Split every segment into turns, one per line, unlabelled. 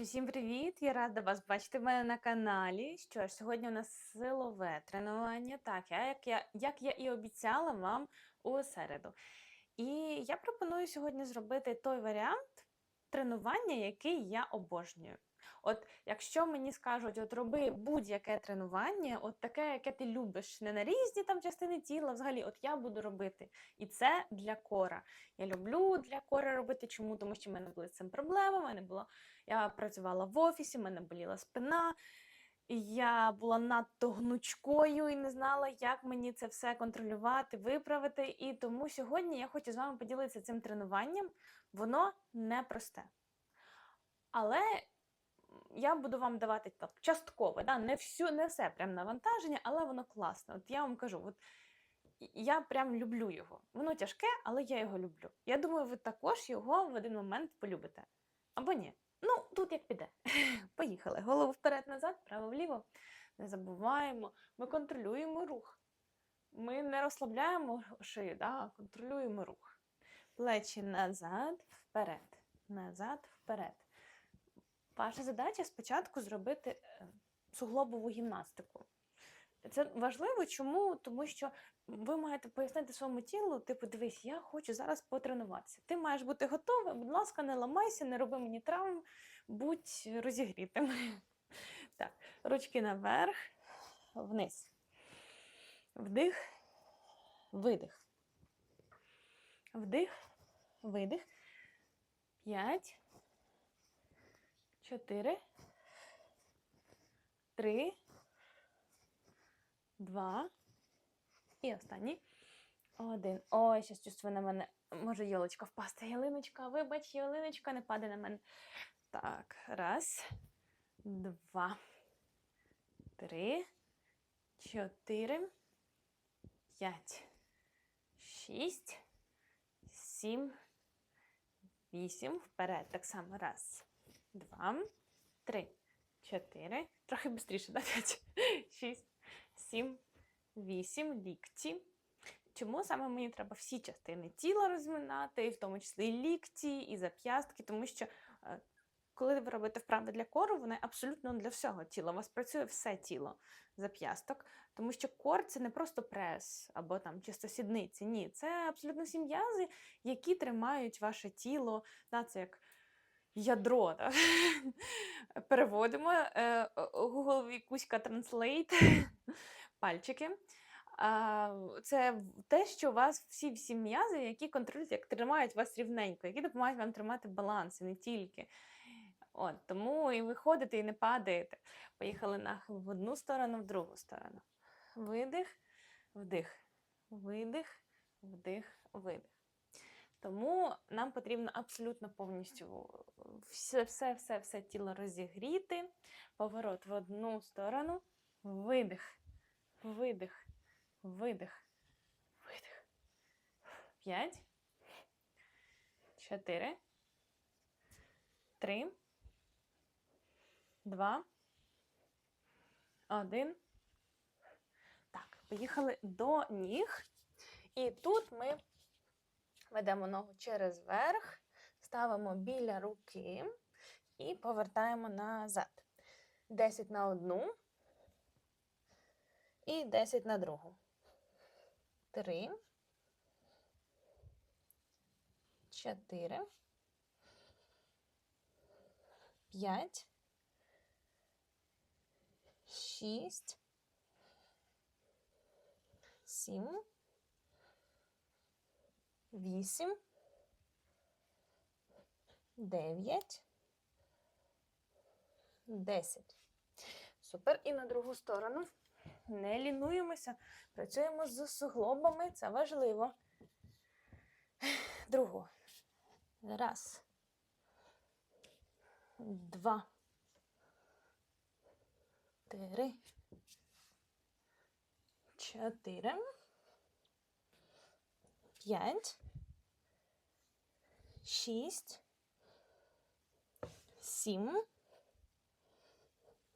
Усім привіт! Я рада вас бачити в мене на каналі. Що ж, сьогодні у нас силове тренування. Так, я, як, я, як я і обіцяла вам у середу. І я пропоную сьогодні зробити той варіант тренування, який я обожнюю. От якщо мені скажуть, от роби будь-яке тренування, от таке, яке ти любиш, не на різні там частини тіла, взагалі, от я буду робити. І це для кора. Я люблю для кора робити. Чому? Тому що в мене були з цим проблеми. В мене було я працювала в офісі, в мене боліла спина. Я була надто гнучкою і не знала, як мені це все контролювати, виправити. І тому сьогодні я хочу з вами поділитися цим тренуванням. Воно непросте. Але я буду вам давати так, часткове, да? не всю, не все прям навантаження, але воно класне. От я вам кажу, от я прям люблю його. Воно тяжке, але я його люблю. Я думаю, ви також його в один момент полюбите. Або ні. Ну, тут як піде. Поїхали. Голову вперед-назад, право-вліво. Не забуваємо. Ми контролюємо рух. Ми не розслабляємо шию, да? контролюємо рух. Плечі назад, вперед. Назад, вперед. Ваша задача спочатку зробити е, суглобову гімнастику. Це важливо, чому? Тому що ви маєте пояснити своєму тілу, типу, дивись, я хочу зараз потренуватися. Ти маєш бути готовий, будь ласка, не ламайся, не роби мені травм, будь розігрітим. Так, ручки наверх, вниз. Вдих, видих. Вдих, видих. П'ять. Чотири. Три. Два. І останній. Один. Ой, щас чувствую на мене. Може ялочка впасти. Ялиночка, вибач, ялиночка, не падає на мене. Так, раз, два, три, чотири, п'ять, шість, сім, вісім. Вперед. Так само. Раз, два, три, чотири. Трохи швидше, да? П'ять, шість, сім, вісім, лікті. Чому саме мені треба всі частини тіла розминати, в тому числі і лікті, і зап'ястки, тому що е, коли ви робите вправи для кору, вони абсолютно для всього тіла. У вас працює все тіло зап'ясток, тому що кор це не просто прес або там чисто сідниці. Ні, це абсолютно всі м'язи, які тримають ваше тіло. Да, це як ядро. Так? Переводимо е, Google Вікуська Translate, пальчики. Це те, що у вас всі всі м'язи, які контролюють, як тримають вас рівненько, які допомагають вам тримати баланс, і не тільки. От, Тому і ви ходите, і не падаєте. Поїхали на в одну сторону, в другу сторону. Видих, вдих, видих, вдих, видих. Тому нам потрібно абсолютно повністю все, все, все, все тіло розігріти. Поворот в одну сторону, видих, видих, видих, видих. П'ять. Чотири. Три. Два. Один. Так, поїхали до ніг. І тут ми ведемо ногу через верх, ставимо біля руки і повертаємо назад. 10 на одну і 10 на другу. Три. Чотири. П'ять. Шість. Сім. Вісім. Дев'ять. Десять. Супер. І на другу сторону. Не лінуємося. Працюємо з суглобами. Це важливо. Другу. Раз. Два. Три. Чотири. П'ять. Шість. Сім.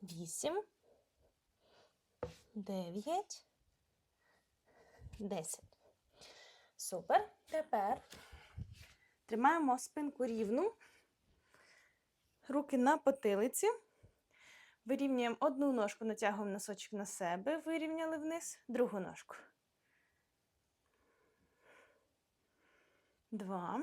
Вісім. Дев'ять. Десять. Супер. Тепер тримаємо спинку рівну. руки на потилиці. Вирівнюємо одну ножку, натягуємо носочок на себе, вирівняли вниз, другу ножку. Два.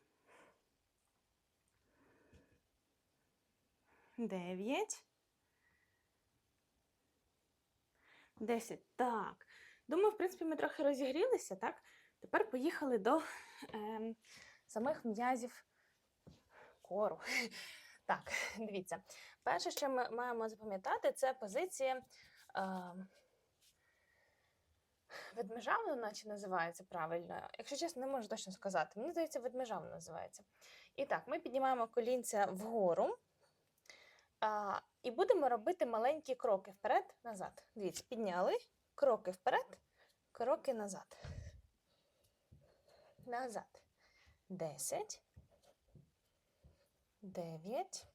Дев'ять. Десять. Так. Думаю, в принципі, ми трохи розігрілися, так? Тепер поїхали до ем, самих м'язів кору. Так, дивіться. Перше, що ми маємо запам'ятати, це позиція е, ведмежавна, наче називається правильно. Якщо чесно, не можу точно сказати. Мені здається, ведмежавна називається. І так, ми піднімаємо колінця вгору. А, і будемо робити маленькі кроки вперед-назад. Дивіться, підняли, кроки вперед, кроки назад. Назад. Десять. Дев'ять.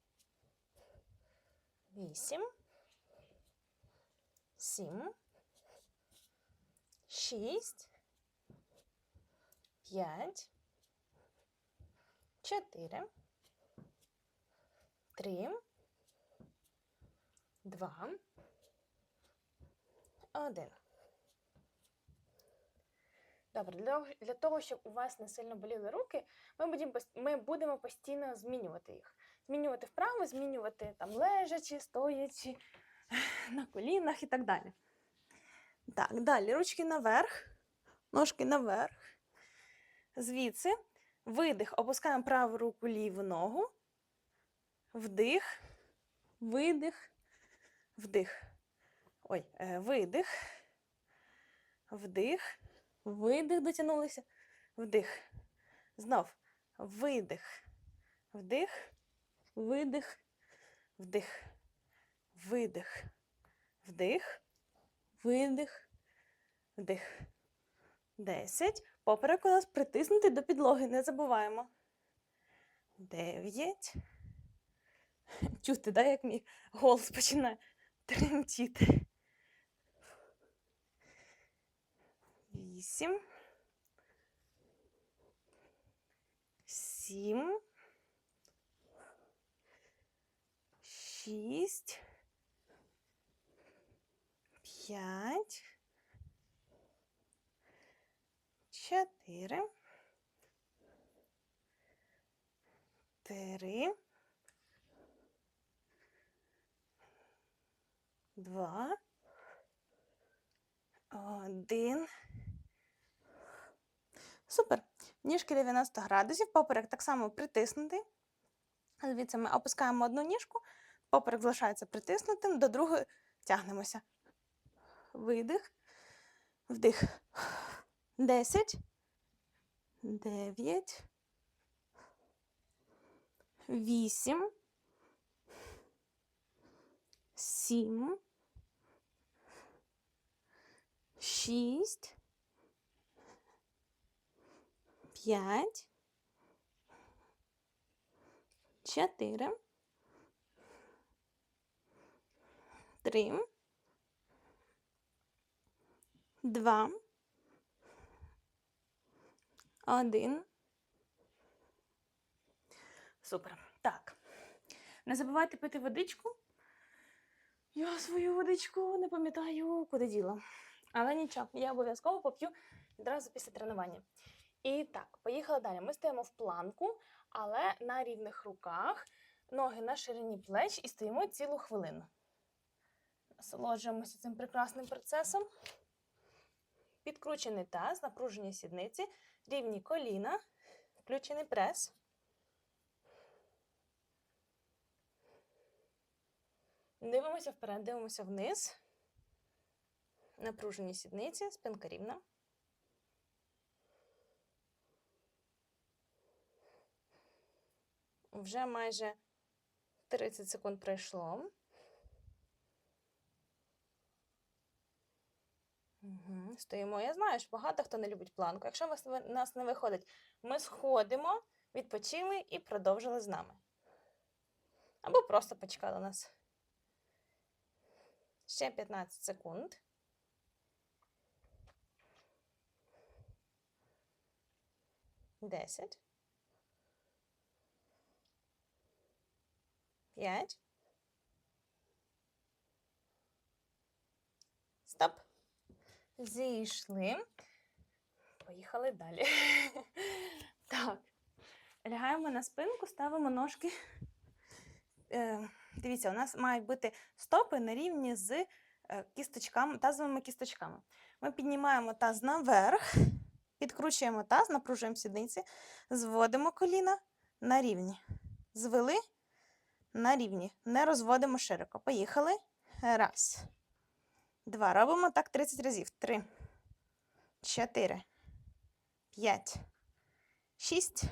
Вісім. Сім. Шість. П'ять. Чотири. Три. Два. Один. Добре, для, для того, щоб у вас не сильно боліли руки, ми будемо, ми будемо постійно змінювати їх. Змінювати вправо, змінювати там лежачи, стоячи, на колінах і так далі. Так, далі ручки наверх, ножки наверх. Звідси видих, опускаємо праву руку, ліву ногу. Вдих, видих, вдих. Ой, е, видих, вдих, видих, дотягнулися, вдих. Знов. Видих, вдих, видих, вдих, видих, вдих, видих, вдих. Десять. Поперек у нас притиснутий до підлоги, не забуваємо. Дев'ять. Чути, да, як мій голос починає тремтіти. Вісім. Сім. Шість. П'ять. Чотири. Три. Два. Один. Супер. Ніжки 90 градусів, поперек так само притиснутий. Дивіться, ми опускаємо одну ніжку, поперек залишається притиснутим, до другої тягнемося. Видих, вдих. 10, 9, 8, 7, 6, 5, 4, 3, 2, один. Супер. Так. Не забувайте пити водичку. Я свою водичку не пам'ятаю, куди діла. Але нічого, я обов'язково поп'ю відразу після тренування. І так, поїхали далі. Ми стоїмо в планку, але на рівних руках, ноги на ширині плеч і стоїмо цілу хвилину. Насолоджуємося цим прекрасним процесом. Підкручений таз, напружені сідниці, рівні коліна, включений прес. Дивимося вперед, дивимося вниз. Напружені сідниці, спинка рівна. Вже майже 30 секунд пройшло. Угу. Стоїмо. Я знаю, що багато хто не любить планку. Якщо вас нас не виходить, ми сходимо, відпочили і продовжили з нами. Або просто почекали нас. Ще 15 секунд. Десять. П'ять. Стоп. Зійшли. Поїхали далі. Так. Лягаємо на спинку, ставимо ножки. Е, дивіться, у нас мають бути стопи на рівні з е, кісточками, тазовими кісточками. Ми піднімаємо таз наверх, підкручуємо таз, напружуємо сідниці, зводимо коліна на рівні. Звели на рівні. Не розводимо широко. Поїхали. Раз. Два. Робимо так 30 разів. Три. Чотири. П'ять. Шість.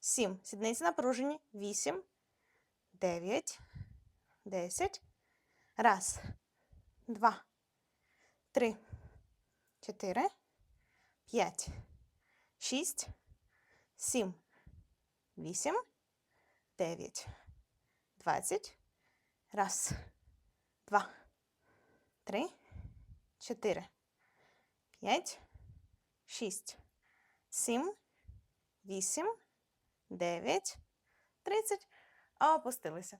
Сім. Сідниці напружені. Вісім. Дев'ять. Десять. Раз. Два. Три. Чотири. П'ять. Шість. Сім. Вісім. Дев'ять. Двадцять. Раз. Два. Три. Чотири. П'ять. Шість. Сім. Вісім. Дев'ять. Тридцять. Опустилися.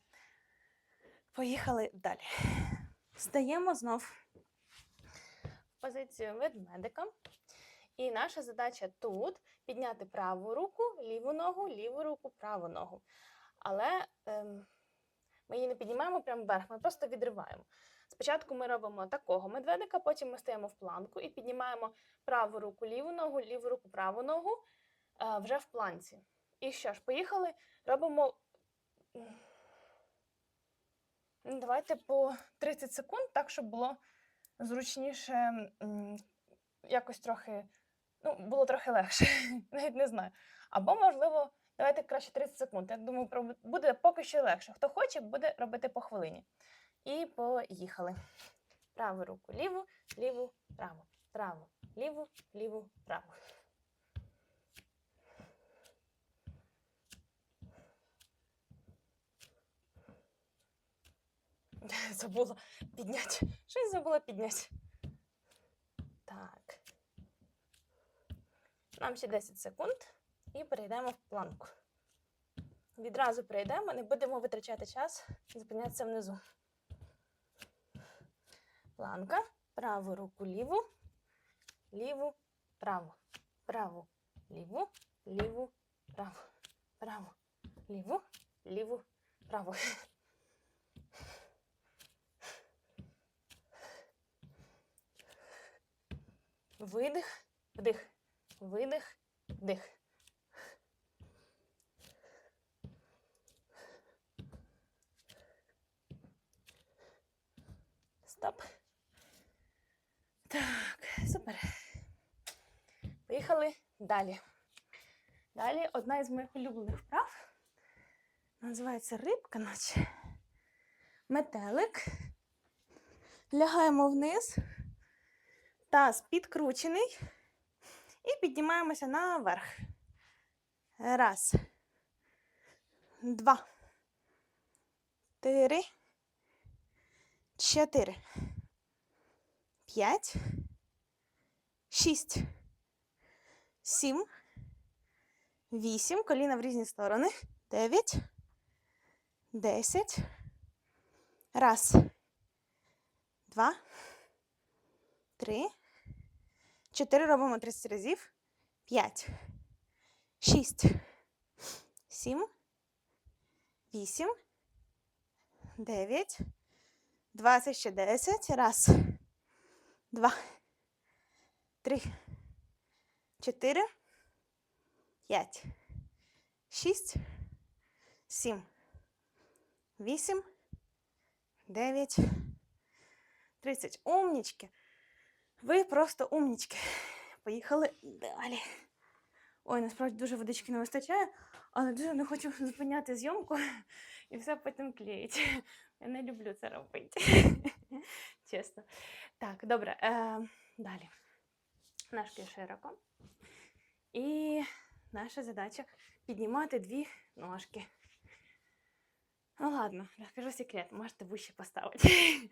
Поїхали далі. Встаємо знов в позицію ведмедика. І наша задача тут підняти праву руку, ліву ногу, ліву руку, праву ногу. Але ем, ми її не піднімаємо прямо вверх, ми просто відриваємо. Спочатку ми робимо такого медведика, потім ми стаємо в планку і піднімаємо праву руку, ліву ногу, ліву руку, праву ногу е, вже в планці. І що ж, поїхали, робимо. Давайте по 30 секунд, так, щоб було зручніше, якось трохи, ну, було трохи легше, навіть не знаю. Або, можливо, давайте краще 30 секунд. Я думаю, буде поки що легше. Хто хоче, буде робити по хвилині. І поїхали. Праву руку ліву, ліву, праву, праву, ліву, ліву, праву. Забула підняти. Щось забула підняти. Так. Нам ще 10 секунд і перейдемо в планку. Відразу перейдемо, не будемо витрачати час, зупинятися внизу. Планка. Праву руку ліву, ліву, праву, праву, ліву, ліву, праву, праву, ліву, ліву, праву. Видих, вдих, видих, вдих. Стоп. Так, супер. Поїхали далі. Далі одна із моїх улюблених вправ. Називається рибка, наче. Метелик. Лягаємо вниз. Таз підкручений. І піднімаємося наверх. Раз. Два. Три. Чотири. П'ять. Шість. Сім. Вісім. Коліна в різні сторони. Дев'ять. Десять. Раз. Два. Три. Чотири робимо 30 разів. П'ять. Шість. Сім. Вісім. Дев'ять. Двадцять ще десять. Раз. Два. Три. Чотири. П'ять. Шість. Сім. Вісім. Дев'ять. Тридцять. Умнічки. Ви просто умнічки. Поїхали далі. Ой, насправді дуже водички не вистачає, але дуже не хочу зупиняти зйомку і все потім клеїть. Я не люблю це робити. Чесно. Так, добре. Е, далі. Ножки широко. І наша задача піднімати дві ножки. Ну ладно, розкажу секрет, можете вище поставити.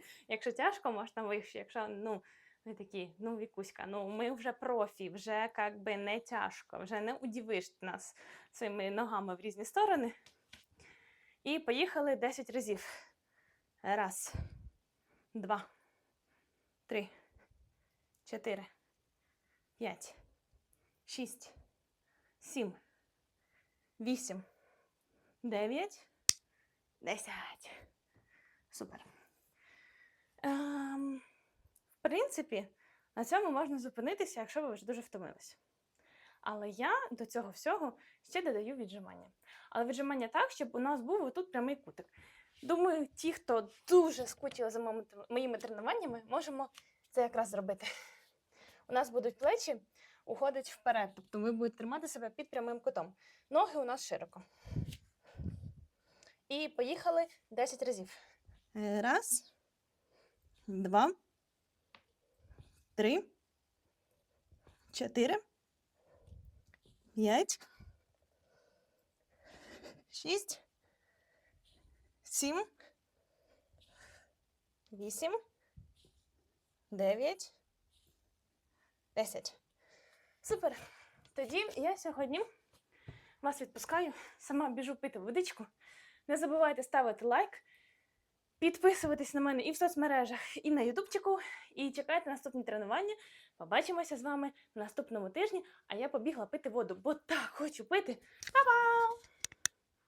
якщо тяжко, можна вище. Якщо ну, ви такі, ну вікуська, ну ми вже профі, вже як би не тяжко, вже не удивиш нас своїми ногами в різні сторони. І поїхали 10 разів. Раз, два, три, чотири, п'ять, шість, сім, вісім, дев'ять. Десять. Супер. Ем, принципі, на цьому можна зупинитися, якщо ви вже дуже втомилися. Але я до цього всього ще додаю віджимання. Але віджимання так, щоб у нас був отут прямий кутик. Думаю, ті, хто дуже скучили за моїми тренуваннями, можемо це якраз зробити. У нас будуть плечі уходять вперед, тобто ви будете тримати себе під прямим кутом. Ноги у нас широко. І поїхали 10 разів. Е, Раз, два, три, чотири, п'ять, шість, сім, вісім, дев'ять, десять. Супер. Тоді я сьогодні вас відпускаю, сама біжу пити водичку. Не забувайте ставити лайк, підписуватись на мене і в соцмережах, і на ютубчику. І чекайте наступні тренування. Побачимося з вами в наступному тижні. А я побігла пити воду, бо так хочу пити. Па-па!